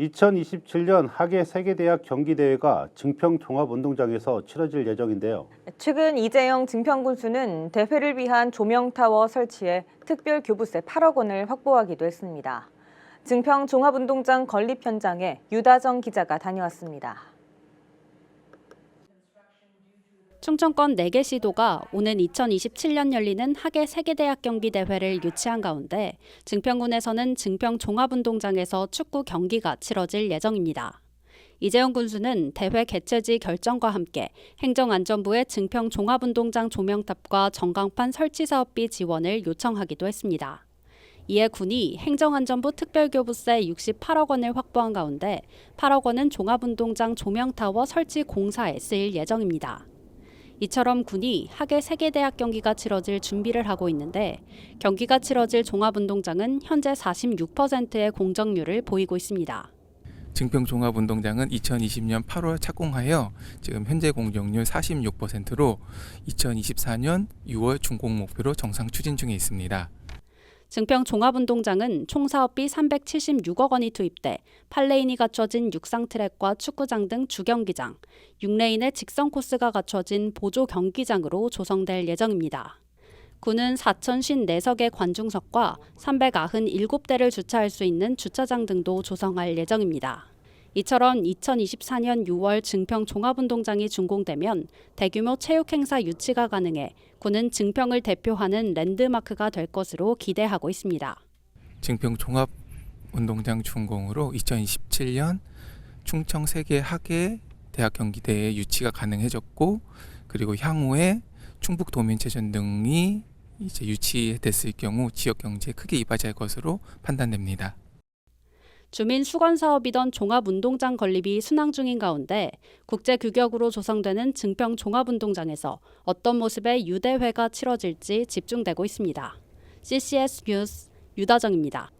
2027년 하계 세계대학 경기대회가 증평 종합운동장에서 치러질 예정인데요. 최근 이재영 증평군수는 대회를 위한 조명타워 설치에 특별 교부세 8억 원을 확보하기도 했습니다. 증평 종합운동장 건립 현장에 유다정 기자가 다녀왔습니다. 충청권 4개 시도가 오는 2027년 열리는 하계 세계대학 경기 대회를 유치한 가운데 증평군에서는 증평 종합운동장에서 축구 경기가 치러질 예정입니다. 이재용 군수는 대회 개최지 결정과 함께 행정안전부의 증평 종합운동장 조명탑과 전광판 설치 사업비 지원을 요청하기도 했습니다. 이에 군이 행정안전부 특별교부세 68억 원을 확보한 가운데 8억 원은 종합운동장 조명타워 설치 공사에 쓰일 예정입니다. 이처럼 군이 하계 세계대학 경기가 치러질 준비를 하고 있는데 경기가 치러질 종합운동장은 현재 46%의 공정률을 보이고 있습니다. 증평 종합운동장은 2020년 8월 착공하여 지금 현재 공정률 46%로 2024년 6월 준공 목표로 정상 추진 중에 있습니다. 증평 종합운동장은 총 사업비 376억 원이 투입돼 8레인이 갖춰진 육상 트랙과 축구장 등 주경기장, 6레인의 직선 코스가 갖춰진 보조 경기장으로 조성될 예정입니다. 군은 4,054석의 관중석과 397대를 주차할 수 있는 주차장 등도 조성할 예정입니다. 이처럼 2024년 6월 증평 종합운동장이 준공되면 대규모 체육 행사 유치가 가능해 군은 증평을 대표하는 랜드마크가 될 것으로 기대하고 있습니다. 증평 종합운동장 준공으로 2027년 충청 세계 하계 대학 경기대회 유치가 가능해졌고 그리고 향후에 충북 도민체전 등이 이제 유치됐을 경우 지역 경제에 크게 이바지할 것으로 판단됩니다. 주민 수건 사업이던 종합운동장 건립이 순항 중인 가운데 국제 규격으로 조성되는 증평 종합운동장에서 어떤 모습의 유대회가 치러질지 집중되고 있습니다. CCS 뉴스 유다정입니다.